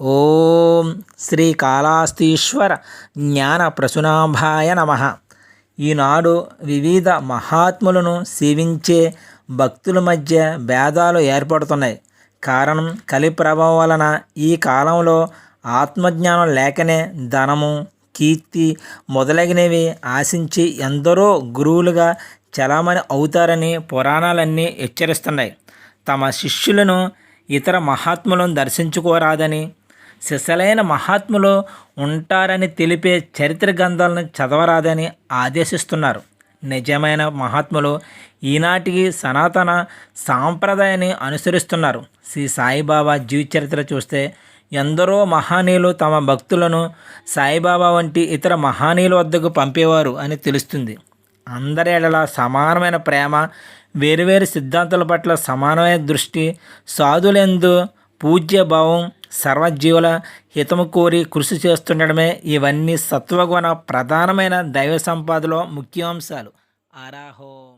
ఓం శ్రీ కాళాస్తీశ్వర జ్ఞాన ప్రసునాభాయ నమ. ఈనాడు వివిధ మహాత్ములను సేవించే భక్తుల మధ్య భేదాలు ఏర్పడుతున్నాయి. కారణం కలి ప్రభావం వలన ఈ కాలంలో ఆత్మజ్ఞానం లేకనే ధనము కీర్తి మొదలగినవి ఆశించి ఎందరో గురువులుగా చలామణి అవుతారని పురాణాలన్నీ హెచ్చరిస్తున్నాయి. తమ శిష్యులను ఇతర మహాత్ములను దర్శించుకోరాదని సిసలైన మహాత్ములు ఉంటారని తెలిపే చరిత్ర గ్రంథాలను చదవరాదని ఆదేశిస్తున్నారు. నిజమైన మహాత్ములు ఈనాటికి సనాతన సాంప్రదాయాన్ని అనుసరిస్తున్నారు. శ్రీ సాయిబాబా జీవిత చరిత్ర చూస్తే ఎందరో మహానీయులు తమ భక్తులను సాయిబాబా వంటి ఇతర మహానీయుల వద్దకు పంపేవారు అని తెలుస్తుంది. అందరి ఎడలా సమానమైన ప్రేమ వేరువేరు సిద్ధాంతాల పట్ల సమానమైన దృష్టి సాధులెందు పూజ్య భావం సర్వజీవుల హితము కోరి కృషి చేస్తుండడమే ఇవన్నీ సత్వగుణ ప్రధానమైన దైవ సంపాదలో ముఖ్యాంశాలు. అరాహో